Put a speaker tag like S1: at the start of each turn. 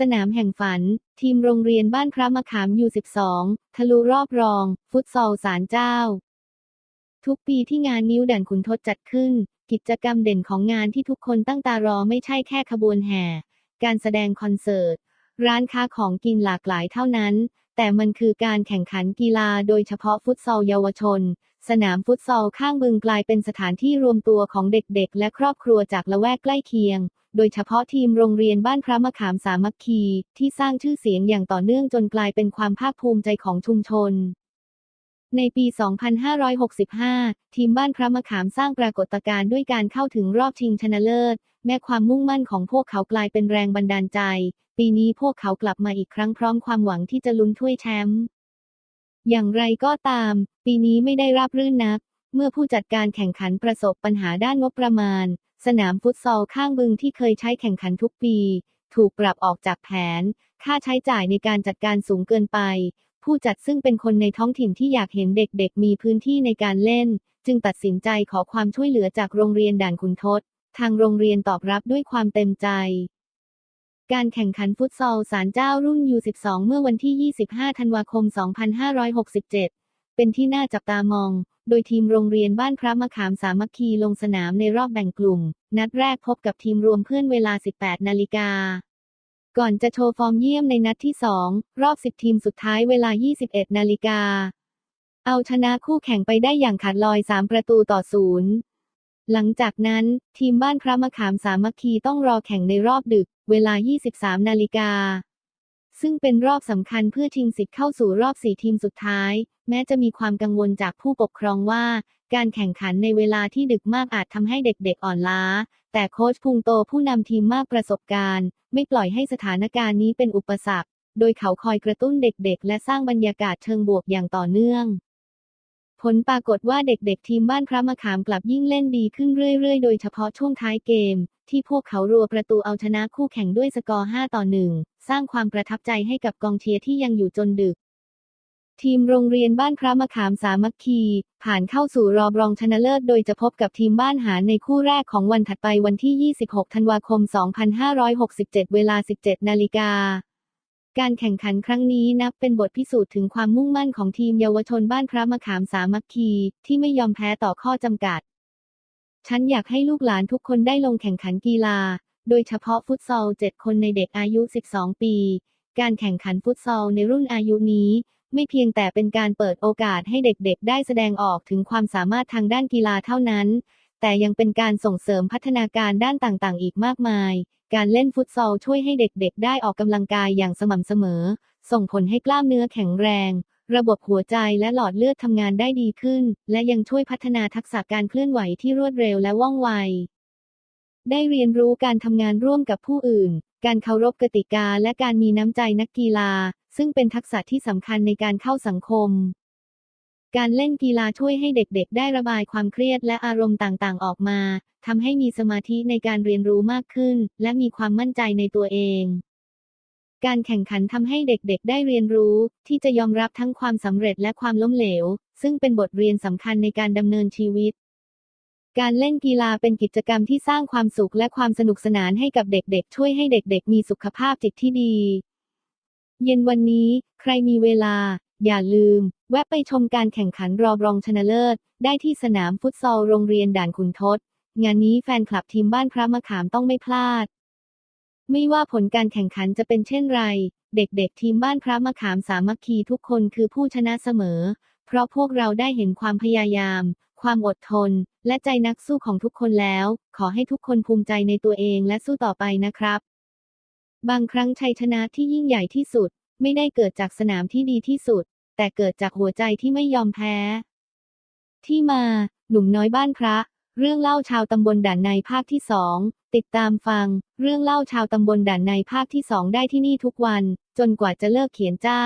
S1: สนามแห่งฝัน ทีมโรงเรียนบ้านพระมะขามยู12 ทะลุรอบรอง ฟุตซอลสารเจ้า ทุกปีที่งานนิ้วด่านขุนทดจัดขึ้น กิจกรรมเด่นของงานที่ทุกคนตั้งตารอไม่ใช่แค่ขบวนแห่ การแสดงคอนเสิร์ต ร้านค้าของกินหลากหลายเท่านั้น แต่มันคือการแข่งขันกีฬาโดยเฉพาะฟุตซอลเยาวชน สนามฟุตซอลข้างบึงกลายเป็นสถานที่รวมตัวของเด็กๆ และครอบครัวจากละแวกใกล้เคียง โดยเฉพาะทีมโรงเรียนบ้านพระมะขามสามัคคี ที่สร้างชื่อเสียงอย่างต่อเนื่องจนกลายเป็นความภาคภูมิใจของชุมชนในปี 2565 ทีมบ้านพระมะขามสร้างปรากฏการณ์ด้วยการเข้าถึงรอบชิงชนะเลิศ แม้ความมุ่งมั่นของพวกเขากลายเป็นแรงบันดาลใจ ปีนี้พวกเขากลับมาอีกครั้งพร้อมความหวังที่จะลุ้นถ้วยแชมป์ อย่างไรก็ตาม ปีนี้ไม่ได้ราบรื่นนัก เมื่อผู้จัดการแข่งขันประสบปัญหาด้านงบประมาณ สนามฟุตซอลข้างบึงที่เคยใช้แข่งขันทุกปี ถูกปรับออกจากแผน ค่าใช้จ่ายในการจัดการสูงเกินไป ผู้จัดซึ่งเป็นคนในท้องถิ่นที่อยากเห็นเด็กๆ มีพื้นที่ในการเล่น จึงตัดสินใจขอความช่วยเหลือจากโรงเรียนด่านขุนทดทางโรงเรียนตอบรับด้วยความเต็มใจการแข่งขันฟุตซอลสารเจ้ารุ่น U12 เมื่อวันที่ 25 ธันวาคม 2567 เป็นที่น่าจับตามอง โดยทีมโรงเรียนบ้านพระมะขามสามัคคีลงสนามในรอบแบ่งกลุ่ม นัดแรกพบกับทีมรวมเพื่อนเวลา 18 นาฬิกา ก่อนจะโชว์ฟอร์มเยี่ยมในนัดที่ 2 รอบ 10 ทีมสุดท้ายเวลา 21 นาฬิกา เอาชนะคู่แข่งไปได้อย่างขาดลอย 3 ประตูต่อศูนย์หลังจากนั้นทีมบ้านพระมะขามสามัคคีต้องรอแข่งในรอบดึก เวลา 23 นาฬิกา ซึ่งเป็นรอบสำคัญเพื่อชิงสิทธิ์เข้าสู่รอบ 4 ทีมสุดท้าย แม้จะมีความกังวลจากผู้ปกครองว่า การแข่งขันในเวลาที่ดึกมากอาจทำให้เด็กๆอ่อนล้า แต่โค้ชพุงโตผู้นำทีมมากประสบการณ์ ไม่ปล่อยให้สถานการณ์นี้เป็นอุปสรรค โดยเขาคอยกระตุ้นเด็กๆ และสร้างบรรยากาศเชิงบวกอย่างต่อเนื่อง ผลปรากฏว่าเด็กๆ ทีมบ้านพระมะขามกลับยิ่งเล่นดีขึ้นเรื่อยๆ โดยเฉพาะช่วงท้ายเกม ที่พวกเขารัวประตูเอาชนะคู่แข่งด้วยสกอร์ 5 ต่อ 1 สร้างความประทับใจให้กับกองเชียร์ที่ยังอยู่จนดึก ทีมโรงเรียนบ้านพระมะขามสามัคคี ผ่านเข้าสู่รอบรองชนะเลิศ โดยจะพบกับทีมบ้านหารในคู่แรกของวันถัดไปวันที่ 26 ธันวาคม 2567 เวลา 17 นาฬิกา การแข่งขันครั้งนี้นับเป็นบทพิสูจน์ถึงความมุ่งมั่นของทีมเยาวชนบ้านพระมะขามสามัคคี ที่ไม่ยอมแพ้ต่อข้อจำกัด ฉันอยากให้ลูกหลานทุกคนได้ลงแข่งขันกีฬา โดยเฉพาะฟุตซอล 7 คนในเด็กอายุ 12 ปี การแข่งขันฟุตซอลในรุ่นอายุนี้ ไม่เพียงแต่เป็นการเปิดโอกาสให้เด็กๆ ได้แสดงออกถึงความสามารถทางด้านกีฬาเท่านั้น แต่ยังเป็นการส่งเสริมพัฒนาการด้านต่างๆ อีกมากมาย การเล่นฟุตซอลช่วยให้เด็กๆ ได้ออกกำลังกายอย่างสม่ำเสมอ ส่งผลให้กล้ามเนื้อแข็งแรง ระบบหัวใจและหลอดเลือดทำงานได้ดีขึ้น และยังช่วยพัฒนาทักษะการเคลื่อนไหวที่รวดเร็วและว่องไวได้เรียนรู้การทำงานร่วมกับผู้อื่น การเคารพกติกาและการมีน้ำใจนักกีฬา ซึ่งเป็นทักษะที่สำคัญในการเข้าสังคม การเล่นกีฬาช่วยให้เด็กๆ ได้ระบายความเครียดและอารมณ์ต่างๆ ออกมาทำให้มีสมาธิในการเรียนรู้มากขึ้น และมีความมั่นใจในตัวเอง การแข่งขันทำให้เด็กๆ ได้เรียนรู้ ที่จะยอมรับทั้งความสำเร็จและความล้มเหลว ซึ่งเป็นบทเรียนสำคัญในการดำเนินชีวิต การเล่นกีฬาเป็นกิจกรรมที่สร้างความสุขและความสนุกสนานให้กับเด็กๆ ช่วยให้เด็กๆ มีสุขภาพจิตที่ดี เย็นวันนี้ ใครมีเวลา อย่าลืม แวะไปชมการแข่งขันรอบรองชนะเลิศ ได้ที่สนามฟุตซอลโรงเรียนด่านขุนทด งานนี้แฟนคลับทีมบ้านพระมะขามต้องไม่พลาด ไม่ว่าผลการแข่งขันจะเป็นเช่นไร เด็กๆ ทีมบ้านพระมะขามสามัคคีทุกคนคือผู้ชนะเสมอ เพราะพวกเราได้เห็นความพยายาม ความอดทน และใจนักสู้ของทุกคนแล้ว ขอให้ทุกคนภูมิใจในตัวเองและสู้ต่อไปนะครับ บางครั้งชัยชนะที่ยิ่งใหญ่ที่สุด ไม่ได้เกิดจากสนามที่ดีที่สุด แต่เกิดจากหัวใจที่ไม่ยอมแพ้ ที่มา หนุ่มน้อยบ้านพระ เรื่องเล่าชาวตำบลด่านในภาคที่สองติดตามฟัง เรื่องเล่าชาวตำบลด่านในภาคที่สองได้ที่นี่ทุกวัน จนกว่าจะเลิกเขียนจ้า